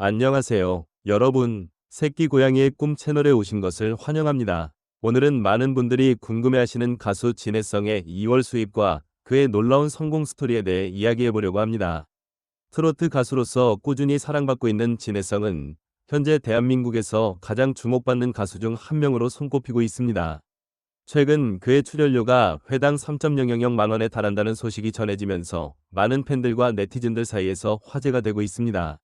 안녕하세요. 여러분, 새끼 고양이의 꿈 채널에 오신 것을 환영합니다. 오늘은 많은 분들이 궁금해하시는 가수 진해성의 2월 수입과 그의 놀라운 성공 스토리에 대해 이야기해 보려고 합니다. 트로트 가수로서 꾸준히 사랑받고 있는 진해성은 현재 대한민국에서 가장 주목받는 가수 중 한 명으로 손꼽히고 있습니다. 최근 그의 출연료가 회당 3.000만 원에 달한다는 소식이 전해지면서 많은 팬들과 네티즌들 사이에서 화제가 되고 있습니다.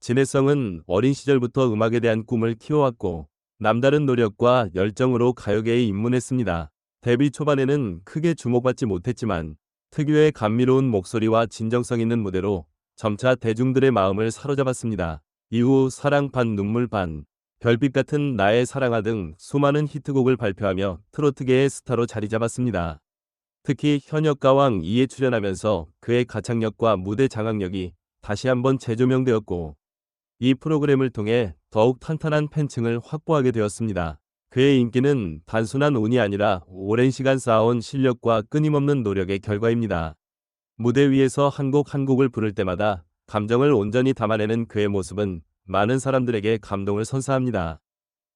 진해성은 어린 시절부터 음악에 대한 꿈을 키워왔고 남다른 노력과 열정으로 가요계에 입문했습니다. 데뷔 초반에는 크게 주목받지 못했지만 특유의 감미로운 목소리와 진정성 있는 무대로 점차 대중들의 마음을 사로잡았습니다. 이후 사랑 반 눈물 반, 별빛 같은 나의 사랑아 등 수많은 히트곡을 발표하며 트로트계의 스타로 자리 잡았습니다. 특히 현역가왕 2에 출연하면서 그의 가창력과 무대 장악력이 다시 한번 재조명되었고 이 프로그램을 통해 더욱 탄탄한 팬층을 확보하게 되었습니다. 그의 인기는 단순한 운이 아니라 오랜 시간 쌓아온 실력과 끊임없는 노력의 결과입니다. 무대 위에서 한 곡 한 곡을 부를 때마다 감정을 온전히 담아내는 그의 모습은 많은 사람들에게 감동을 선사합니다.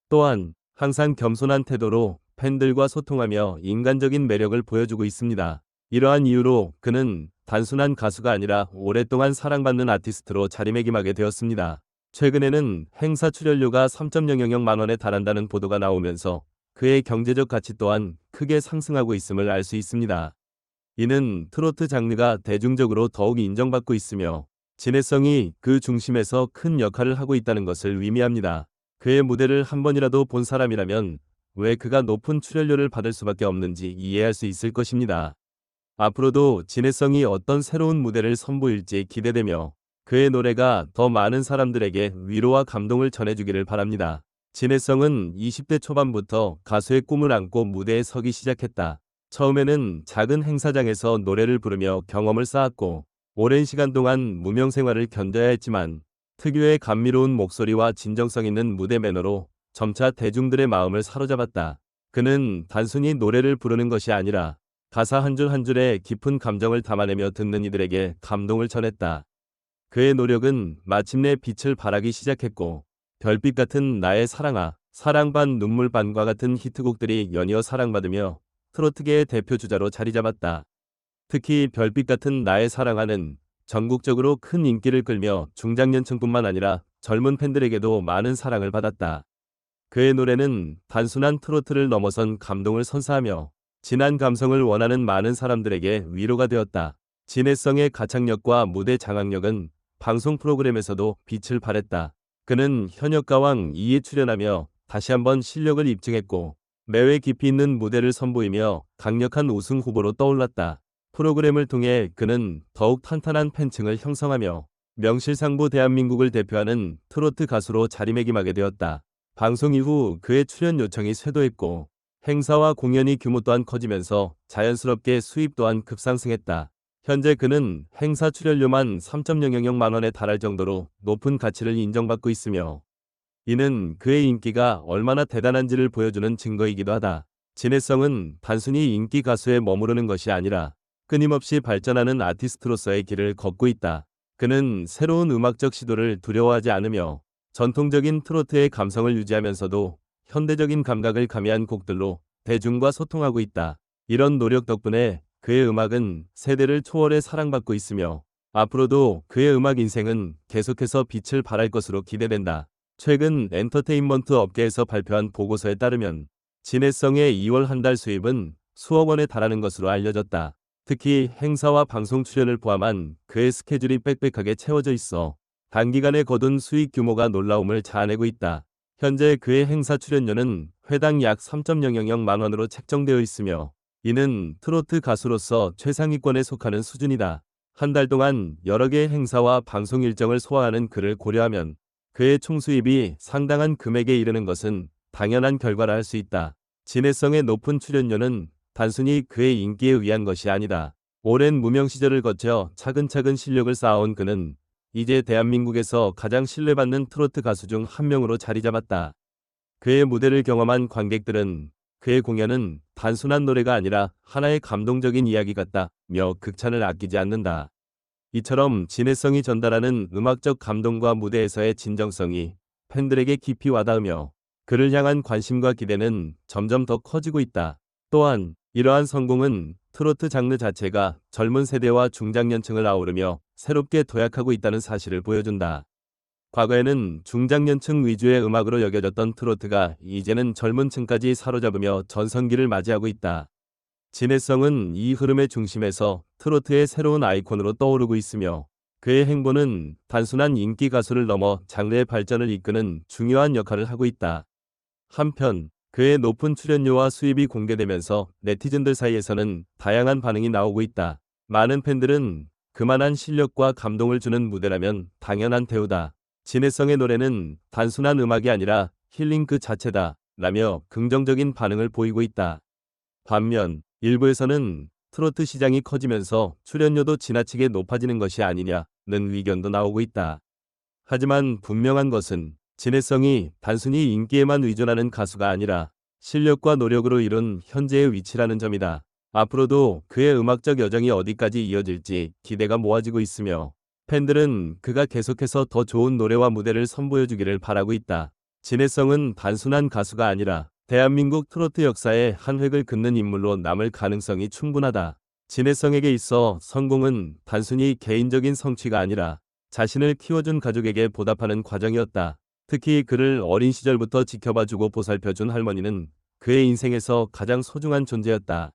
또한 항상 겸손한 태도로 팬들과 소통하며 인간적인 매력을 보여주고 있습니다. 이러한 이유로 그는 단순한 가수가 아니라 오랫동안 사랑받는 아티스트로 자리매김하게 되었습니다. 최근에는 행사 출연료가 3.000만 원에 달한다는 보도가 나오면서 그의 경제적 가치 또한 크게 상승하고 있음을 알 수 있습니다. 이는 트로트 장르가 대중적으로 더욱 인정받고 있으며 진해성이 그 중심에서 큰 역할을 하고 있다는 것을 의미합니다. 그의 무대를 한 번이라도 본 사람이라면 왜 그가 높은 출연료를 받을 수밖에 없는지 이해할 수 있을 것입니다. 앞으로도 진해성이 어떤 새로운 무대를 선보일지 기대되며 그의 노래가 더 많은 사람들에게 위로와 감동을 전해주기를 바랍니다. 진해성은 20대 초반부터 가수의 꿈을 안고 무대에 서기 시작했다. 처음에는 작은 행사장에서 노래를 부르며 경험을 쌓았고 오랜 시간 동안 무명 생활을 견뎌야 했지만 특유의 감미로운 목소리와 진정성 있는 무대 매너로 점차 대중들의 마음을 사로잡았다. 그는 단순히 노래를 부르는 것이 아니라 가사 한 줄한 줄에 깊은 감정을 담아내며 듣는 이들에게 감동을 전했다. 그의 노력은 마침내 빛을 발하기 시작했고 별빛 같은 나의 사랑아, 사랑 반 눈물 반과 같은 히트곡들이 연이어 사랑받으며 트로트계의 대표 주자로 자리 잡았다. 특히 별빛 같은 나의 사랑아는 전국적으로 큰 인기를 끌며 중장년층뿐만 아니라 젊은 팬들에게도 많은 사랑을 받았다. 그의 노래는 단순한 트로트를 넘어선 감동을 선사하며 진한 감성을 원하는 많은 사람들에게 위로가 되었다. 진해성의 가창력과 무대 장악력은 방송 프로그램에서도 빛을 발했다. 그는 현역 가왕 2에 출연하며 다시 한번 실력을 입증했고 매회 깊이 있는 무대를 선보이며 강력한 우승 후보로 떠올랐다. 프로그램을 통해 그는 더욱 탄탄한 팬층을 형성하며 명실상부 대한민국을 대표하는 트로트 가수로 자리매김하게 되었다. 방송 이후 그의 출연 요청이 쇄도했고 행사와 공연이 규모 또한 커지면서 자연스럽게 수입 또한 급상승했다. 현재 그는 행사 출연료만 3.000만 원에 달할 정도로 높은 가치를 인정받고 있으며 이는 그의 인기가 얼마나 대단한지를 보여주는 증거이기도 하다. 진해성은 단순히 인기 가수에 머무르는 것이 아니라 끊임없이 발전하는 아티스트로서의 길을 걷고 있다. 그는 새로운 음악적 시도를 두려워하지 않으며 전통적인 트로트의 감성을 유지하면서도 현대적인 감각을 가미한 곡들로 대중과 소통하고 있다. 이런 노력 덕분에 그의 음악은 세대를 초월해 사랑받고 있으며 앞으로도 그의 음악 인생은 계속해서 빛을 발할 것으로 기대된다. 최근 엔터테인먼트 업계에서 발표한 보고서에 따르면 진해성의 2월 한 달 수입은 수억 원에 달하는 것으로 알려졌다. 특히 행사와 방송 출연을 포함한 그의 스케줄이 빽빽하게 채워져 있어 단기간에 거둔 수익 규모가 놀라움을 자아내고 있다. 현재 그의 행사 출연료는 회당 약 3.000만 원으로 책정되어 있으며 이는 트로트 가수로서 최상위권에 속하는 수준이다. 한 달 동안 여러 개의 행사와 방송 일정을 소화하는 그를 고려하면 그의 총수입이 상당한 금액에 이르는 것은 당연한 결과라 할 수 있다. 진해성의 높은 출연료는 단순히 그의 인기에 의한 것이 아니다. 오랜 무명 시절을 거쳐 차근차근 실력을 쌓아온 그는 이제 대한민국에서 가장 신뢰받는 트로트 가수 중 한 명으로 자리 잡았다. 그의 무대를 경험한 관객들은 그의 공연은 단순한 노래가 아니라 하나의 감동적인 이야기 같다며 극찬을 아끼지 않는다. 이처럼 진해성이 전달하는 음악적 감동과 무대에서의 진정성이 팬들에게 깊이 와닿으며 그를 향한 관심과 기대는 점점 더 커지고 있다. 또한 이러한 성공은 트로트 장르 자체가 젊은 세대와 중장년층을 아우르며 새롭게 도약하고 있다는 사실을 보여준다. 과거에는 중장년층 위주의 음악으로 여겨졌던 트로트가 이제는 젊은 층까지 사로잡으며 전성기를 맞이하고 있다. 진해성은 이 흐름의 중심에서 트로트의 새로운 아이콘으로 떠오르고 있으며 그의 행보는 단순한 인기 가수를 넘어 장르의 발전을 이끄는 중요한 역할을 하고 있다. 한편 그의 높은 출연료와 수입이 공개되면서 네티즌들 사이에서는 다양한 반응이 나오고 있다. 많은 팬들은 그만한 실력과 감동을 주는 무대라면 당연한 대우다. 진해성의 노래는 단순한 음악이 아니라 힐링 그 자체다. 라며 긍정적인 반응을 보이고 있다. 반면 일부에서는 트로트 시장이 커지면서 출연료도 지나치게 높아지는 것이 아니냐는 의견도 나오고 있다. 하지만 분명한 것은 진해성이 단순히 인기에만 의존하는 가수가 아니라 실력과 노력으로 이룬 현재의 위치라는 점이다. 앞으로도 그의 음악적 여정이 어디까지 이어질지 기대가 모아지고 있으며 팬들은 그가 계속해서 더 좋은 노래와 무대를 선보여주기를 바라고 있다. 진해성은 단순한 가수가 아니라 대한민국 트로트 역사의 한 획을 긋는 인물로 남을 가능성이 충분하다. 진해성에게 있어 성공은 단순히 개인적인 성취가 아니라 자신을 키워준 가족에게 보답하는 과정이었다. 특히 그를 어린 시절부터 지켜봐주고 보살펴준 할머니는 그의 인생에서 가장 소중한 존재였다.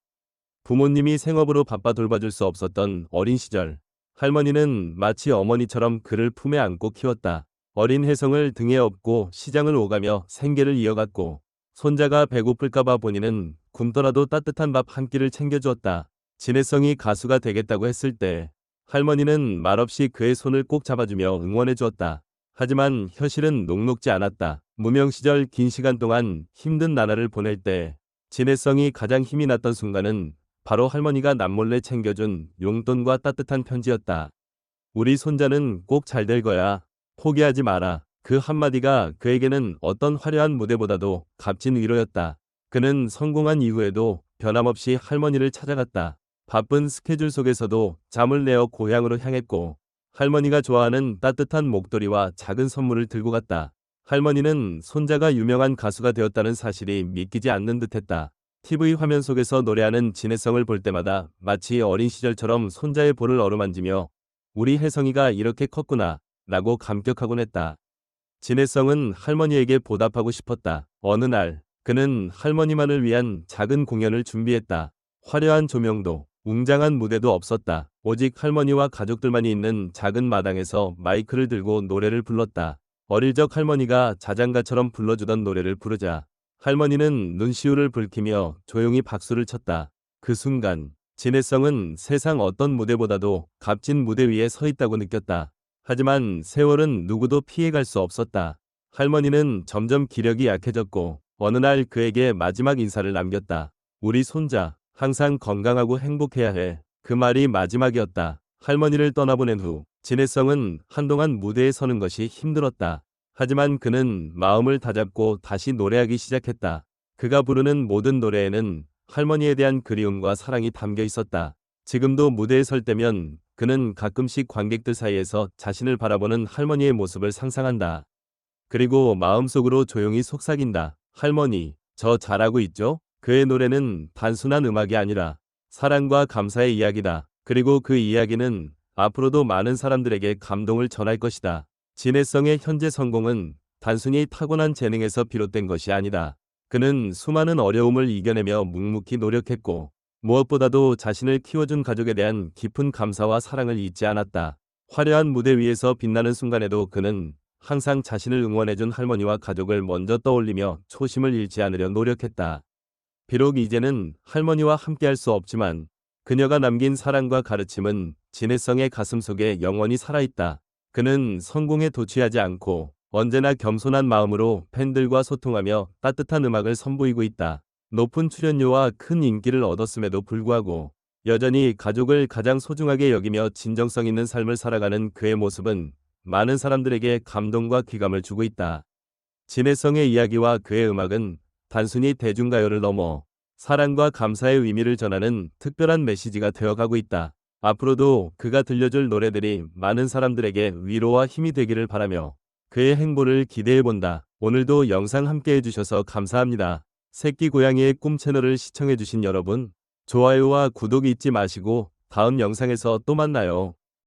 부모님이 생업으로 바빠 돌봐줄 수 없었던 어린 시절, 할머니는 마치 어머니처럼 그를 품에 안고 키웠다. 어린 혜성을 등에 업고 시장을 오가며 생계를 이어갔고 손자가 배고플까봐 본인은 굶더라도 따뜻한 밥 한 끼를 챙겨주었다. 진해성이 가수가 되겠다고 했을 때 할머니는 말없이 그의 손을 꼭 잡아주며 응원해 주었다. 하지만 현실은 녹록지 않았다. 무명 시절 긴 시간 동안 힘든 나날을 보낼 때 진해성이 가장 힘이 났던 순간은 바로 할머니가 남몰래 챙겨준 용돈과 따뜻한 편지였다. 우리 손자는 꼭 잘 될 거야. 포기하지 마라. 그 한마디가 그에게는 어떤 화려한 무대보다도 값진 위로였다. 그는 성공한 이후에도 변함없이 할머니를 찾아갔다. 바쁜 스케줄 속에서도 잠을 내어 고향으로 향했고 할머니가 좋아하는 따뜻한 목도리와 작은 선물을 들고 갔다. 할머니는 손자가 유명한 가수가 되었다는 사실이 믿기지 않는 듯했다. TV 화면 속에서 노래하는 진해성을 볼 때마다 마치 어린 시절처럼 손자의 볼을 어루만지며 우리 혜성이가 이렇게 컸구나 라고 감격하곤 했다. 진해성은 할머니에게 보답하고 싶었다. 어느 날 그는 할머니만을 위한 작은 공연을 준비했다. 화려한 조명도 웅장한 무대도 없었다. 오직 할머니와 가족들만이 있는 작은 마당에서 마이크를 들고 노래를 불렀다. 어릴 적 할머니가 자장가처럼 불러주던 노래를 부르자 할머니는 눈시울을 붉히며 조용히 박수를 쳤다. 그 순간 진해성은 세상 어떤 무대보다도 값진 무대 위에 서 있다고 느꼈다. 하지만 세월은 누구도 피해갈 수 없었다. 할머니는 점점 기력이 약해졌고 어느 날 그에게 마지막 인사를 남겼다. 우리 손자 항상 건강하고 행복해야 해. 그 말이 마지막이었다. 할머니를 떠나보낸 후 진해성은 한동안 무대에 서는 것이 힘들었다. 하지만 그는 마음을 다잡고 다시 노래하기 시작했다. 그가 부르는 모든 노래에는 할머니에 대한 그리움과 사랑이 담겨 있었다. 지금도 무대에 설 때면 그는 가끔씩 관객들 사이에서 자신을 바라보는 할머니의 모습을 상상한다. 그리고 마음속으로 조용히 속삭인다. 할머니, 저 잘하고 있죠? 그의 노래는 단순한 음악이 아니라 사랑과 감사의 이야기다. 그리고 그 이야기는 앞으로도 많은 사람들에게 감동을 전할 것이다. 진해성의 현재 성공은 단순히 타고난 재능에서 비롯된 것이 아니다. 그는 수많은 어려움을 이겨내며 묵묵히 노력했고 무엇보다도 자신을 키워준 가족에 대한 깊은 감사와 사랑을 잊지 않았다. 화려한 무대 위에서 빛나는 순간에도 그는 항상 자신을 응원해준 할머니와 가족을 먼저 떠올리며 초심을 잃지 않으려 노력했다. 비록 이제는 할머니와 함께할 수 없지만 그녀가 남긴 사랑과 가르침은 진해성의 가슴 속에 영원히 살아있다. 그는 성공에 도취하지 않고 언제나 겸손한 마음으로 팬들과 소통하며 따뜻한 음악을 선보이고 있다. 높은 출연료와 큰 인기를 얻었음에도 불구하고 여전히 가족을 가장 소중하게 여기며 진정성 있는 삶을 살아가는 그의 모습은 많은 사람들에게 감동과 귀감을 주고 있다. 진해성의 이야기와 그의 음악은 단순히 대중가요를 넘어 사랑과 감사의 의미를 전하는 특별한 메시지가 되어가고 있다. 앞으로도 그가 들려줄 노래들이 많은 사람들에게 위로와 힘이 되기를 바라며 그의 행보를 기대해본다. 오늘도 영상 함께 해주셔서 감사합니다. 새끼 고양이의 꿈 채널을 시청해주신 여러분, 좋아요와 구독 잊지 마시고 다음 영상에서 또 만나요.